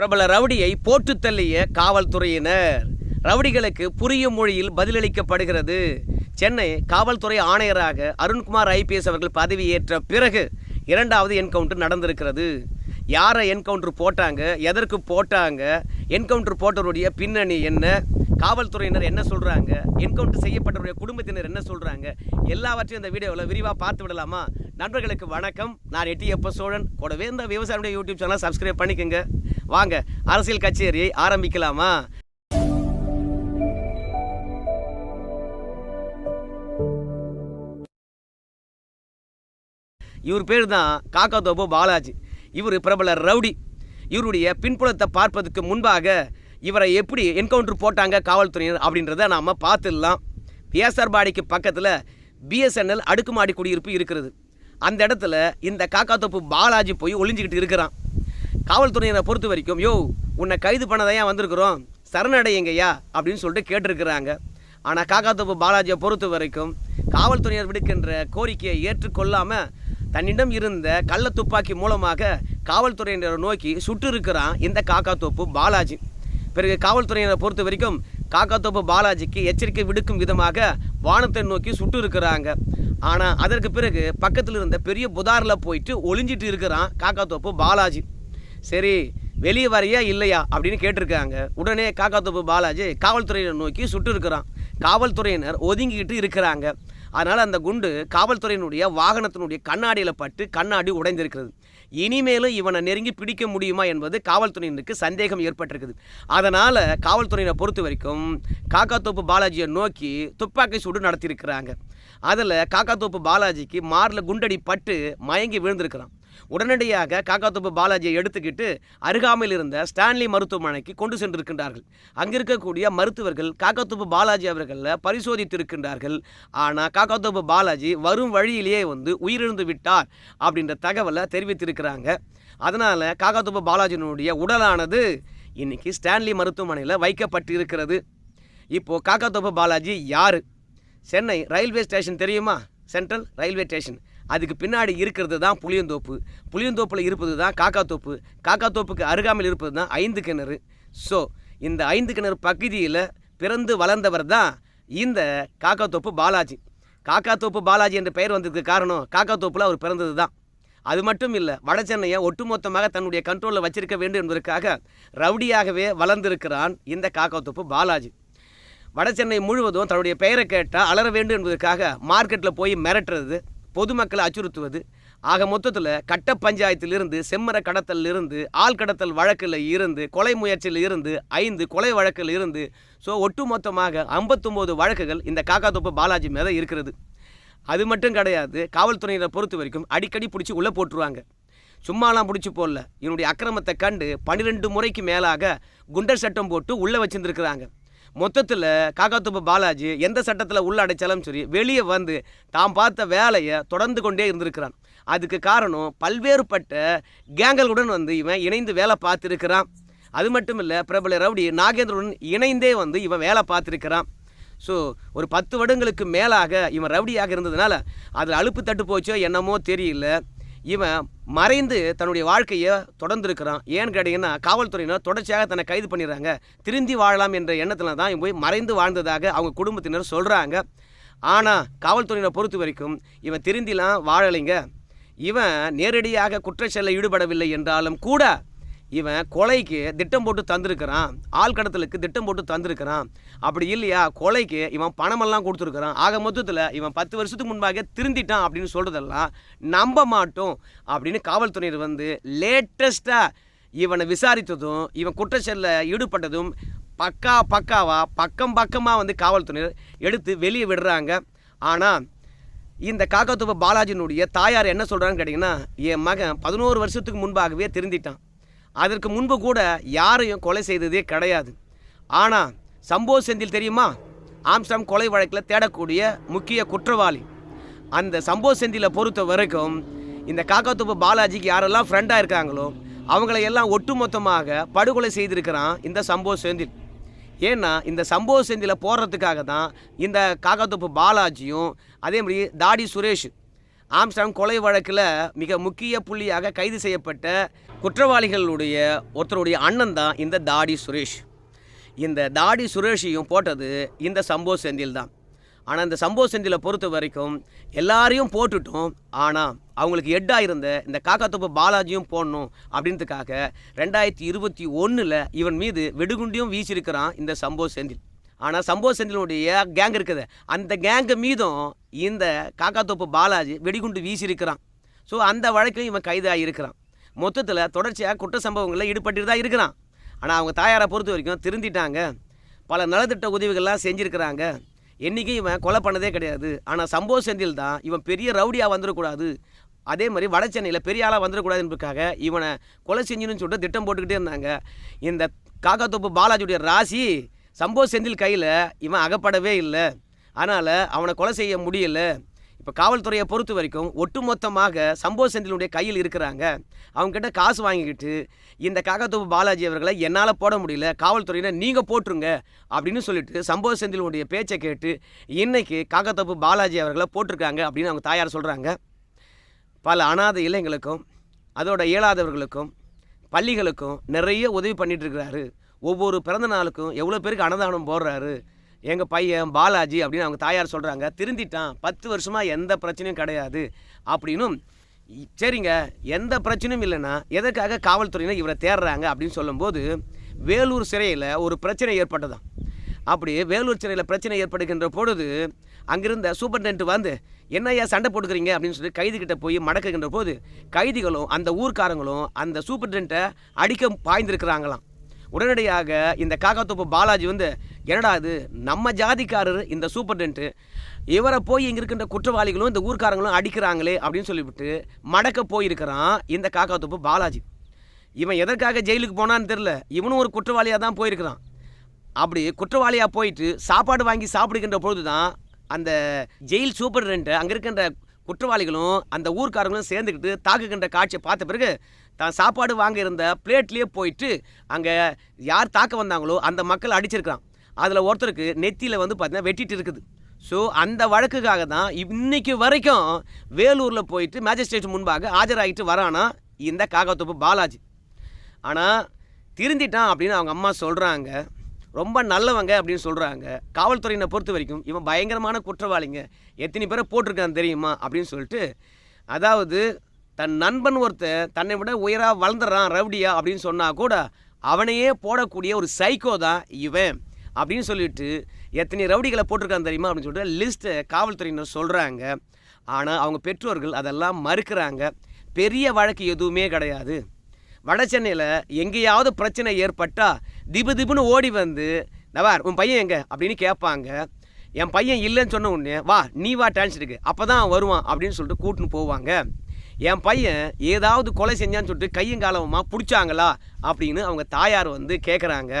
பிரபல ரவுடியை போட்டு தள்ளிய காவல்துறையினர். ரவுடிகளுக்கு புரியும் மொழியில் பதிலளிக்கப்படுகிறது. சென்னை காவல்துறை ஆணையராக அருண்குமார் ஐபிஎஸ் அவர்கள் பதவியேற்ற பிறகு இரண்டாவது என்கவுண்டர் நடந்திருக்கிறது. யாரை என்கவுண்டர் போட்டாங்க எதற்கு போட்டாங்க என்கவுண்டர் போட்டவருடைய பின்னணி என்ன காவல்துறையினர் என்ன சொல்கிறாங்க என்கவுண்டர் செய்யப்பட்டவருடைய குடும்பத்தினர் என்ன சொல்கிறாங்க எல்லாவற்றையும் இந்த வீடியோவில் விரிவாக பார்த்து விடலாமா? நண்பர்களுக்கு வணக்கம். நான் எட்டி எப்ப சோழன். கூடவே இந்த விவசாயியுடைய யூடியூப் சேனலை சப்ஸ்கிரைப் பண்ணிக்கோங்க. வாங்க அரசியல் கச்சேரியை ஆரம்பிக்கலாமா? இவர் பேர் தான் காக்கா தோப்பு பாலாஜி. இவர் பிரபல ரவுடி. இவருடைய பின்புலத்தை பார்ப்பதற்கு முன்பாக இவரை எப்படி என்கவுண்டர் போட்டாங்க காவல்துறையினர் அப்படின்றத நாம் பார்த்துடலாம். பிஎஸ்ஆர்பாடிக்கு பக்கத்தில் பிஎஸ்என்எல் அடுக்குமாடி குடியிருப்பு இருக்கிறது. அந்த இடத்துல இந்த காக்கா தோப்பு பாலாஜி போய் ஒளிஞ்சிக்கிட்டு இருக்கிறான். காவல்துறையினரை பொறுத்த வரைக்கும் யோ உன்னை கைது பண்ணதையா வந்திருக்கிறோம்? சரணடையுங்கய்யா அப்படின்னு சொல்லிட்டு கேட்டிருக்கிறாங்க. ஆனால் காக்காத்தோப்பு பாலாஜியை பொறுத்த வரைக்கும் காவல்துறையினர் விடுக்கின்ற கோரிக்கையை ஏற்றுக்கொள்ளாமல் தன்னிடம் இருந்த கள்ள துப்பாக்கி மூலமாக காவல்துறையினரை நோக்கி சுட்டு இருக்கிறான் இந்த காக்காத்தோப்பு பாலாஜி. பிறகு காவல்துறையினரை பொறுத்த வரைக்கும் காக்காத்தோப்பு பாலாஜிக்கு எச்சரிக்கை விடுக்கும் விதமாக வானத்தை நோக்கி சுட்டு இருக்கிறாங்க ஆனால் அதற்கு பிறகு பக்கத்தில் இருந்த பெரிய புதாரில் போயிட்டு ஒளிஞ்சிட்டு இருக்கிறான் காக்காத்தோப்பு பாலாஜி. சரி வெளியே வரையா இல்லையா அப்படின்னு கேட்டிருக்காங்க. உடனே காக்காத்தோப்பு பாலாஜி காவல்துறையினர் நோக்கி சுட்டு இருக்கிறான். காவல்துறையினர் ஒதுங்கிக்கிட்டு இருக்கிறாங்க. அதனால் அந்த குண்டு காவல்துறையினுடைய வாகனத்தினுடைய கண்ணாடியில் பட்டு கண்ணாடி உடைந்திருக்கிறது. இனிமேலும் இவனை நெருங்கி பிடிக்க முடியுமா என்பது காவல்துறையினருக்கு சந்தேகம் ஏற்பட்டிருக்குது. அதனால் காவல்துறையினை பொறுத்த வரைக்கும் காக்காத்தோப்பு பாலாஜியை நோக்கி துப்பாக்கி சூடு நடத்தியிருக்கிறாங்க. அதில் காக்காத்தோப்பு பாலாஜிக்கு மாரில் குண்டடி பட்டு மயங்கி விழுந்திருக்கிறான். உடனடியாக காக்காத்தோப்பு பாலாஜியை எடுத்துக்கிட்டு அருகாமையில் இருந்த ஸ்டான்லி மருத்துவமனைக்கு கொண்டு சென்றிருக்கின்றார்கள். அங்கே இருக்கக்கூடிய மருத்துவர்கள் காக்காத்தோப்பு பாலாஜி அவர்களில் பரிசோதித்திருக்கின்றார்கள். ஆனால் காக்காத்தோப்பு பாலாஜி வரும் வழியிலேயே வந்து உயிரிழந்து விட்டார் அப்படின்ற தகவலை தெரிவித்திருக்கிறாங்க. அதனால் காக்காத்தோப்பு பாலாஜியினுடைய உடலானது இன்னைக்கு ஸ்டான்லி மருத்துவமனையில் வைக்கப்பட்டு இருக்கிறது இப்போது காக்காத்தோப்பு பாலாஜி யார்? சென்னை ரயில்வே ஸ்டேஷன் தெரியுமா? Central railway station. அதுக்கு பின்னாடி இருக்கிறது தான் புளியந்தோப்பு. புளியந்தோப்பில் இருப்பது தான் காக்காத்தோப்பு. காக்காத்தோப்புக்கு அருகாமையில் இருப்பது தான் ஐந்து கிணறு. ஸோ இந்த ஐந்து கிணறு பகுதியில் பிறந்து வளர்ந்தவர் தான் இந்த காக்காத்தோப்பு பாலாஜி. காக்காத்தோப்பு பாலாஜி என்ற பெயர் வந்ததுக்கு காரணம் காக்காத்தோப்பில் அவர் பிறந்தது தான். அது மட்டும் இல்லை வட சென்னையை ஒட்டுமொத்தமாக தன்னுடைய கண்ட்ரோலில் வச்சிருக்க வேண்டும் என்பதற்காக ரவுடியாகவே வளர்ந்திருக்கிறான் இந்த காக்காத்தோப்பு பாலாஜி. வட சென்னை முழுவதும் தன்னுடைய பெயரை கேட்டால் அலற வேண்டும் என்பதற்காக மார்க்கெட்டில் போய் மிரட்டுறது. பொதுமக்களை அச்சுறுத்துவது. ஆக மொத்தத்தில் கட்ட பஞ்சாயத்திலிருந்து செம்மர கடத்தலில் இருந்து ஆள் கடத்தல் வழக்கில் இருந்து கொலை முயற்சியில் இருந்து ஐந்து கொலை வழக்கில் இருந்து ஸோ ஒட்டுமொத்தமாக ஐம்பத்தொம்போது வழக்குகள் இந்த காக்காத்தோப்பு பாலாஜி மேலே இருக்கிறது. அது மட்டும் கிடையாது காவல்துறையினரை பொறுத்த வரைக்கும் அடிக்கடி பிடிச்சி உள்ளே போட்டுருவாங்க. சும்மாலாம் பிடிச்சி போடல. இவனுடைய அக்கிரமத்தை கண்டு பன்னிரெண்டு முறைக்கு மேலாக குண்டர் சட்டம் போட்டு உள்ளே வச்சிருந்துருக்குறாங்க. மொத்தத்தில் காக்காத்துப்பு பாலாஜி எந்த சட்டத்தில் உள்ள அடைச்சாலும் சரி வெளியே வந்து தாம் பார்த்த வேலையை தொடர்ந்து கொண்டே இருந்திருக்கிறான். அதுக்கு காரணம் பல்வேறுபட்ட கேங்களுடன் வந்து இவன் இணைந்து வேலை பார்த்துருக்கிறான். அது மட்டும் இல்லை பிரபல ரவுடி நாகேந்திரனுடன் இணைந்தே வந்து இவன் வேலை பார்த்துருக்கிறான். ஸோ ஒரு பத்து வருடங்களுக்கு மேலாக இவன் ரவுடியாக இருந்ததுனால அதில் அலுப்பு தட்டு போச்சோ என்னமோ தெரியல. இவன் மறைந்து தன்னுடைய வாழ்க்கையை தொடர்ந்துருக்கிறான். ஏன்னு கேட்டிங்கன்னா காவல்துறையினர் தொடர்ச்சியாக தன்னை கைது பண்ணிடுறாங்க. திருந்தி வாழலாம் என்ற எண்ணத்தில் தான் இவன் போய் மறைந்து வாழ்ந்ததாக அவங்க குடும்பத்தினர் சொல்கிறாங்க ஆனால் காவல்துறையினை பொறுத்த வரைக்கும் இவன் திருந்திலாம் வாழலைங்க. இவன் நேரடியாக குற்றச்செயலில் ஈடுபடவில்லை என்றாலும் கூட இவன் கொலைக்கு திட்டம் போட்டு தந்திருக்கிறான். ஆள் கடத்தலுக்கு திட்டம் போட்டு தந்திருக்கிறான். அப்படி இல்லையா? கொலைக்கு இவன் பணமெல்லாம் கொடுத்துருக்குறான். ஆக மொத்தத்தில் இவன் பத்து வருஷத்துக்கு முன்பாக திருந்திட்டான் அப்படின்னு சொல்கிறதெல்லாம் நம்ப மாட்டோம் அப்படின்னு காவல்துறையினர் வந்து லேட்டஸ்ட்டாக இவனை விசாரித்ததும் இவன் குற்றச்செயலில் ஈடுபட்டதும் பக்கா பக்காவாக பக்கம் பக்கமாக வந்து காவல்துறையினர் எடுத்து வெளியே விடுறாங்க. ஆனால் இந்த காக்காத்தோப்பு பாலாஜினுடைய தாயார் என்ன சொல்கிறான்னு கேட்டிங்கன்னா என் மகன் பதினோரு வருஷத்துக்கு முன்பாகவே திருந்திட்டான். அதற்கு முன்பு கூட யாரையும் கொலை செய்ததே கிடையாது. ஆனால் சம்போ செந்தில் தெரியுமா? ஆம்ஸ்டாம் கொலை வழக்கில் தேடக்கூடிய முக்கிய குற்றவாளி. அந்த சம்போ செந்திலை பொறுத்த வரைக்கும் இந்த காக்காத்தோப்பு பாலாஜிக்கு யாரெல்லாம் ஃப்ரெண்டாக இருக்காங்களோ அவங்களை எல்லாம் ஒட்டுமொத்தமாக படுகொலை செய்திருக்கிறான் இந்த சம்போ செந்தில். ஏன்னா இந்த சம்பவ செந்தியில் போடுறதுக்காக தான் இந்த காக்காத்தோப்பு பாலாஜியும் அதே மாதிரி தாடி சுரேஷ் ஆம்ஸ்டாங் கொலை வழக்கில் மிக முக்கிய புள்ளியாக கைது செய்யப்பட்ட குற்றவாளிகளுடைய ஒருத்தருடைய அண்ணன் தான் இந்த தாடி சுரேஷ். இந்த தாடி சுரேஷையும் போட்டது இந்த சம்போ செந்தில் தான். ஆனால் இந்த சம்போ செந்திலை பொறுத்த வரைக்கும் எல்லாரையும் போட்டுட்டோம். ஆனால் அவங்களுக்கு எட்டாக இருந்த இந்த காக்காத்தோப்பு பாலாஜியும் போடணும் அப்படின்றதுக்காக ரெண்டாயிரத்தி இருபத்தி ஒன்றில் இவன் மீது வெடுகுண்டியும் வீசியிருக்கிறான் இந்த சம்போ செந்தில். ஆனால் சம்போ செந்திலுடைய கேங் இருக்குது. அந்த கேங்கு மீதும் இந்த காக்காத்தோப்பு பாலாஜி வெடிகுண்டு வீசியிருக்கிறான். ஸோ அந்த வழக்கில் இவன் கைதாக இருக்கிறான். மொத்தத்தில் தொடர்ச்சியாக குற்ற சம்பவங்களில் ஈடுபட்டு தான் இருக்கிறான். ஆனால் அவங்க தாயாரை பொறுத்த வரைக்கும் திருந்திட்டாங்க. பல நலத்திட்ட உதவிகள்லாம் செஞ்சுருக்கிறாங்க. என்றைக்கும் இவன் கொலை பண்ணதே கிடையாது. ஆனால் சம்பவ செந்தில் தான் இவன் பெரிய ரவுடியாக வந்துடக்கூடாது அதே மாதிரி வட சென்னையில் பெரிய ஆளாக வந்துடக்கூடாது என்பதுக்காக இவனை கொலை செஞ்சுன்னு சொல்லிட்டு திட்டம் போட்டுக்கிட்டே இருந்தாங்க. இந்த காக்காத்தோப்பு பாலாஜியுடைய ராசி சம்பவ செந்தில் கையில் இவன் அகப்படவே இல்லை. அதனால் அவனை கொலை செய்ய முடியல. இப்போ காவல்துறையை பொறுத்த வரைக்கும் ஒட்டுமொத்தமாக சம்பவ செந்திலுடைய கையில் இருக்கிறாங்க. அவங்ககிட்ட காசு வாங்கிக்கிட்டு இந்த காகத்தோப்பு பாலாஜி அவர்களை என்னால் போட முடியல காவல்துறையினர் நீங்கள் போட்டுருங்க அப்படின்னு சொல்லிட்டு சம்பவ செந்திலுடைய பேச்சை கேட்டு இன்றைக்கி காகத்தோப்பு பாலாஜி அவர்களை போட்டிருக்காங்க அப்படின்னு அவங்க தாயார் சொல்கிறாங்க பல அனாதை இளைஞர்களுக்கும் அதோட இயலாதவர்களுக்கும் பள்ளிகளுக்கும் நிறைய உதவி பண்ணிகிட்டு இருக்கிறாரு. ஒவ்வொரு பிறந்த நாளுக்கும் எவ்வளோ பேருக்கு அன்னதானம் போடுறாரு. எங்கள் பையன் பாலாஜி அப்படின்னு அவங்க தாயார் சொல்கிறாங்க திருந்திட்டான். பத்து வருஷமாக எந்த பிரச்சனையும் கிடையாது. அப்படின்னும் சரிங்க. எந்த பிரச்சனையும் இல்லைன்னா எதற்காக காவல்துறையினர் இவரை தேடுறாங்க அப்படின்னு சொல்லும்போது வேலூர் சிறையில் ஒரு பிரச்சனை ஏற்பட்டதான் அப்படி வேலூர் சிறையில் பிரச்சனை ஏற்படுகின்ற பொழுது அங்கிருந்த சூப்பர்டென்ட் வந்து என்னய்யா சண்டை போட்டுக்கிறீங்க? அப்படின்னு சொல்லி கைதிகிட்ட போய் மடக்குகின்ற போது கைதிகளும் அந்த ஊர்க்காரங்களும் அந்த சூப்பர்டென்ட்டை அடிக்க பாய்ந்திருக்கிறாங்களாம். உடனடியாக இந்த காக்காத்தோப்பு பாலாஜி வந்து என்னடா இது நம்ம ஜாதிக்காரர் இந்த சூப்பர்டென்ட்டு இவரை போய் இங்கே இருக்கின்ற குற்றவாளிகளும் இந்த ஊர்க்காரங்களும் அடிக்கிறாங்களே அப்படின்னு சொல்லிவிட்டு மடக்க போயிருக்கிறான் இந்த காக்காத்தோப்பு பாலாஜி. இவன் எதற்காக ஜெயிலுக்கு போனான்னு தெரில இவனும் ஒரு குற்றவாளியாக தான் போயிருக்கிறான். அப்படி குற்றவாளியாக போயிட்டு சாப்பாடு வாங்கி சாப்பிடுகின்ற பொழுது தான் அந்த ஜெயில் சூப்பர்டென்ட்டை அங்கே இருக்கின்ற குற்றவாளிகளும் அந்த ஊர்க்காரங்களும் சேர்ந்துக்கிட்டு தாக்குகின்ற காட்சியை பார்த்த பிறகு தான் சாப்பாடு வாங்க இருந்த பிளேட்லேயே போயிட்டு அங்கே யார் தாக்க வந்தாங்களோ அந்த மக்கள் அடிச்சிருக்கிறான். அதில் ஒருத்தருக்கு நெத்தியில் வந்து பார்த்தீங்கன்னா வெட்டிட்டு இருக்குது. ஸோ அந்த வழக்குக்காக தான் இன்னைக்கு வரைக்கும் வேலூரில் போயிட்டு மேஜிஸ்ட்ரேட் முன்பாக ஆஜராகிட்டு வரானா இந்த காகத்தோப்பு பாலாஜி. ஆனால் திருந்திட்டான் அப்படின்னு அவங்க அம்மா சொல்கிறாங்க ரொம்ப நல்லவங்க அப்படின்னு சொல்கிறாங்க காவல்துறையினை பொறுத்த வரைக்கும் இவன் பயங்கரமான குற்றவாளிங்க. எத்தனை பேரை போட்டிருக்கான் தெரியுமா அப்படின்னு சொல்லிட்டு அதாவது தன் நண்பன் ஒருத்தன் தன்னை விட உயராக வளர்ந்துடுறான் ரவுடியா அப்படின்னு சொன்னால் கூட அவனையே போடக்கூடிய ஒரு சைக்கோ தான் இவன் அப்படின்னு சொல்லிட்டு எத்தனை ரவுடிகளை போட்டிருக்கான் தெரியுமா அப்படின்னு சொல்லிட்டு லிஸ்ட்டை காவல்துறையினர் சொல்கிறாங்க ஆனால் அவங்க பெற்றோர்கள் அதெல்லாம் மறுக்கிறாங்க. பெரிய வழக்கு எதுவுமே கிடையாது. வட சென்னையில் எங்கேயாவது பிரச்சனை ஏற்பட்டால் திபு திபுன்னு ஓடி வந்து நவார் உன் பையன் எங்க? அப்படின்னு கேட்பாங்க. என் பையன் இல்லைன்னு சொன்ன உடனே வா நீ வா டான்ஸுக்கு அப்போ தான் வருவான் அப்படின்னு சொல்லிட்டு கூட்டின்னு போவாங்க. என் பையன் ஏதாவது கொலை செஞ்சான்னு சொல்லிட்டு கையும் காலமாக பிடிச்சாங்களா அப்படின்னு அவங்க தாயார் வந்து கேட்குறாங்க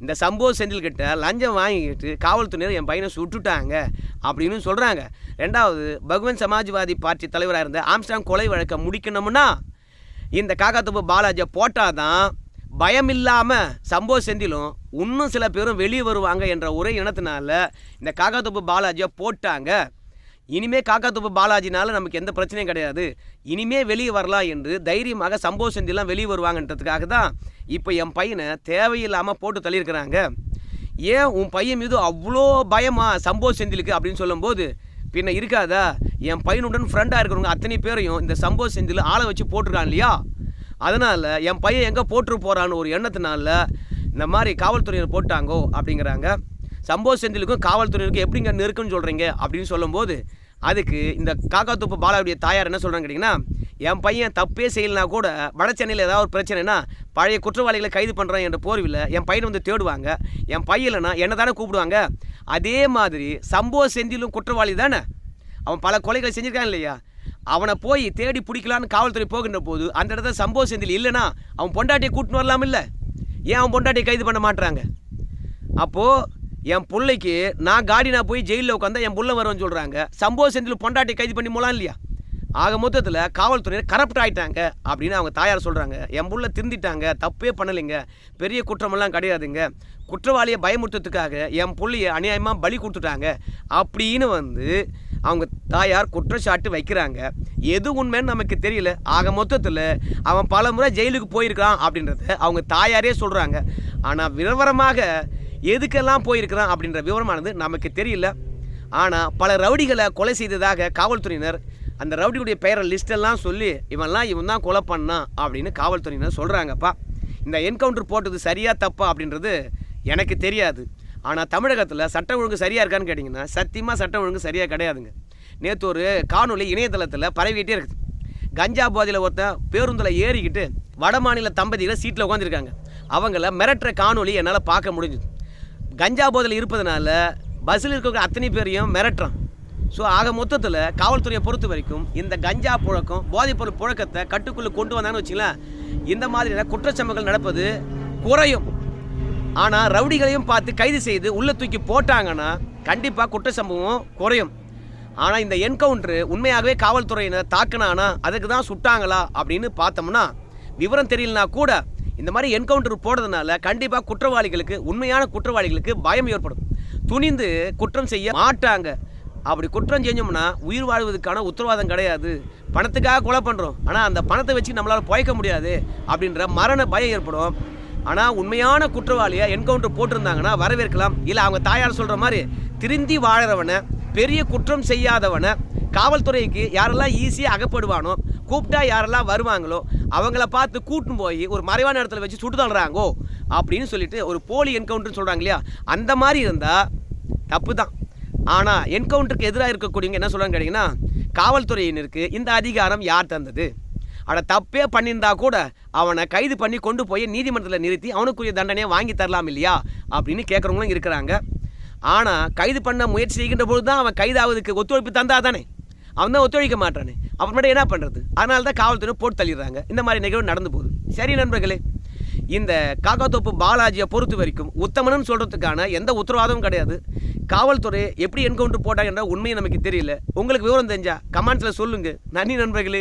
இந்த சம்பவ செந்தில்கிட்ட லஞ்சம் வாங்கிக்கிட்டு காவல்துறையினர் என் பையனை சுட்டுட்டாங்க அப்படின்னு சொல்கிறாங்க ரெண்டாவது பகவன் சமாஜ்வாதி பார்ட்டி தலைவராக இருந்த ஆம்ஸ்டாங் கொலை வழக்கை முடிக்கணும்னா இந்த காக்காத்தோப்பு பாலாஜியை போட்டால் தான் பயம் இல்லாமல் சம்பவ செந்திலும் இன்னும் சில பேரும் வெளியே வருவாங்க என்ற ஒரே இனத்தினால இந்த காக்காத்தோப்பு பாலாஜியை போட்டாங்க. இனிமே காக்காத்தோப்பு பாலாஜினால நமக்கு எந்த பிரச்சனையும் கிடையாது. இனிமே வெளியே வரலாம் என்று தைரியமாக சம்பவ செந்திலாம் வெளியே வருவாங்கன்றதுக்காக தான் இப்போ என் பையனை தேவையில்லாமல் போட்டு தள்ளியிருக்கிறாங்க. ஏன் உன் பையன் மீது அவ்வளோ பயமா சம்பவ செந்திலுக்கு அப்படின்னு சொல்லும்போது பின்ன இருக்காதா? என் பையனுடன் ஃப்ரெண்டாக இருக்கிறவங்க அத்தனை பேரையும் இந்த சம்பவ செந்தில் ஆளை வச்சு போட்டிருக்கான் இல்லையா? அதனால் என் பையன் எங்கே போட்டு போகிறான்னு ஒரு எண்ணத்தினால இந்த மாதிரி காவல்துறையினர் போட்டாங்கோ அப்படிங்கிறாங்க. சம்போ செந்திலுக்கும் காவல்துறையினருக்கும் எப்படிங்க நெருக்கம்னு சொல்கிறீங்க அப்படின்னு சொல்லும்போது அதுக்கு இந்த காக்காத்தோப்பு பாலாவுடைய தாயார் என்ன சொல்கிறாங்க கேட்டிங்கன்னா என் பையன் தப்பே செய்யலைனா கூட வட சென்னையில் ஏதாவது ஒரு பிரச்சனைனா பழைய குற்றவாளிகளை கைது பண்ணுறான் என்ற போர்வில் என் பையனை வந்து தேடுவாங்க. என் பையன் இல்லைனா என்ன தானே கூப்பிடுவாங்க. அதே மாதிரி சம்பவ செந்திலும் குற்றவாளி தானே? அவன் பல கொலைகளை செஞ்சுருக்கான் இல்லையா? அவனை போய் தேடி பிடிக்கலான்னு காவல்துறை போகின்ற போது அந்த இடத்துல சம்பவ செந்தில் இல்லைன்னா அவன் பொண்டாட்டியை கூட்டின்னு வரலாம் இல்லை ஏன் அவன் பொண்டாட்டியை கைது பண்ண மாட்டுறாங்க அப்போது என் பிள்ளைக்கு நான் காடி நான் போய் ஜெயிலில் உட்காந்தா என் புள்ள வரும்னு சொல்கிறாங்க சம்பவ செந்தில் பொண்டாட்டியை கைது பண்ணி மூலம் இல்லையா? ஆக மொத்தத்தில் காவல்துறையினர் கரப்ட் ஆகிட்டாங்க அப்படின்னு அவங்க தாயார் சொல்கிறாங்க என் புள்ள திருந்திட்டாங்க தப்பே பண்ணலைங்க. பெரிய குற்றமெல்லாம் கிடையாதுங்க. குற்றவாளியை பயமுறுத்துறதுக்காக என் பிள்ளைய அநியாயமாக பலி கொடுத்துட்டாங்க. அப்படின்னு வந்து அவங்க தாயார் குற்றச்சாட்டு வைக்கிறாங்க. எது உண்மைன்னு நமக்கு தெரியல. ஆக மொத்தத்தில் அவன் பல முறை ஜெயிலுக்கு போயிருக்கான் அப்படின்றத அவங்க தாயாரே சொல்கிறாங்க ஆனால் விவரமாக எதுக்கெல்லாம் போயிருக்கிறான் அப்படின்ற விவரமானது நமக்கு தெரியல. ஆனால் பல ரவுடிகளை கொலை செய்ததாக காவல்துறையினர் அந்த ரவுடியுடைய பெயரை லிஸ்டெல்லாம் சொல்லி இவன்லாம் இவன் தான் கொலை பண்ணான் அப்படின்னு காவல்துறையினர் சொல்கிறாங்கப்பா இந்த என்கவுண்டர் போட்டது சரியாக தப்பா அப்படின்றது எனக்கு தெரியாது. ஆனால் தமிழகத்தில் சட்டம் ஒழுங்கு சரியாக இருக்கான்னு கேட்டிங்கன்னா சத்தியமாக சட்டம் ஒழுங்கு சரியாக கிடையாதுங்க. நேற்று ஒரு காணொலி இணையதளத்தில் பரவிக்கிட்டே இருக்குது. கஞ்சா போதையில் ஒருத்தன் பேருந்தில் ஏறிக்கிட்டு வட மாநில தம்பதியில் சீட்டில் உட்காந்துருக்காங்க அவங்கள மிரட்டுற காணொலி என்னால் பார்க்க முடிஞ்சுது. கஞ்சா போதில் இருப்பதனால பஸ்ஸில் இருக்கிற அத்தனை பேரையும் மிரட்டுறான். ஸோ ஆக மொத்தத்தில் காவல்துறையை பொறுத்த வரைக்கும் இந்த கஞ்சா புழக்கம் போதைப்பொருள் புழக்கத்தை கட்டுக்குள்ளே கொண்டு வந்தான்னு வச்சுங்களேன் இந்த மாதிரியான குற்றச்சம்பவங்கள் நடப்பது குறையும். ஆனால் ரவுடிகளையும் பார்த்து கைது செய்து உள்ளே தூக்கி போட்டாங்கன்னா கண்டிப்பாக குற்றச்சம்பவம் குறையும். ஆனால் இந்த என்கவுண்ட்ரு உண்மையாகவே காவல்துறையினர் தாக்குனானா அதுக்கு தான் சுட்டாங்களா அப்படின்னு பார்த்தோம்னா விவரம் தெரியலனா கூட இந்த மாதிரி என்கவுண்டர் போடுறதுனால கண்டிப்பாக குற்றவாளிகளுக்கு உண்மையான குற்றவாளிகளுக்கு பயம் ஏற்படும். துணிந்து குற்றம் செய்ய மாட்டாங்க. அப்படி குற்றம் செஞ்சோம்னா உயிர் வாழ்வதற்கான உத்தரவாதம் கிடையாது. பணத்துக்காக கொலை பண்ணுறோம் ஆனால் அந்த பணத்தை வச்சு நம்மளால் புழைக்க முடியாது அப்படின்ற மரண பயம் ஏற்படும். ஆனால் உண்மையான குற்றவாளியை என்கவுண்டர் போட்டிருந்தாங்கன்னா வரவேற்கலாம். இல்லை அவங்க தாயார் சொல்கிற மாதிரி திருந்தி வாழறவனை பெரிய குற்றம் செய்யாதவனை காவல்துறைக்கு யாரெல்லாம் ஈஸியாக அகப்படுவானோ கூப்பிட்டா யாரெல்லாம் வருவாங்களோ அவங்கள பார்த்து கூட்டின்னு போய் ஒரு மறைவான இடத்துல வச்சு சுட்டு தள்ளுறாங்கோ அப்படின்னு சொல்லிட்டு ஒரு போலி என்கவுண்டர்னு சொல்கிறாங்க இல்லையா? அந்த மாதிரி இருந்தால் தப்பு தான் ஆனால் என்கவுண்டருக்கு எதிராக இருக்கக்கூடியவங்க என்ன சொல்கிறாங்க கேட்டிங்கன்னா காவல்துறையினருக்கு இந்த அதிகாரம் யார் தந்தது? அட தப்பே பண்ணியிருந்தா கூட அவனை கைது பண்ணி கொண்டு போய் நீதிமன்றத்தில் நிறுத்தி அவனுக்குரிய தண்டனையை வாங்கி தரலாம் இல்லையா? அப்படின்னு கேட்குறவங்களும் இருக்கிறாங்க. ஆனால் கைது பண்ண முயற்சி செய்கின்ற பொழுது தான் அவன் கைதாவதுக்கு ஒத்துழைப்பு தந்தா தானே அவன் தான் ஒத்துழைக்க மாட்டானே. அப்புறமேட்டு என்ன பண்ணுறது அதனால தான் காவல்துறை போட்டு தள்ளிடுறாங்க. இந்த மாதிரி நிகழ்வு நடந்து போகுது. சரி நண்பர்களே இந்த காக்காத்தோப்பு பாலாஜியை பொறுத்த வரைக்கும் உத்தமனு சொல்கிறதுக்கான எந்த உத்தரவாதமும் கிடையாது. காவல்துறை எப்படி என்கவுண்டர் போட்டாங்கன்ற உண்மையை நமக்கு தெரியல. உங்களுக்கு விவரம் தெரிஞ்சா கமெண்ட்ஸில் சொல்லுங்கள் நன்றி நண்பர்களே.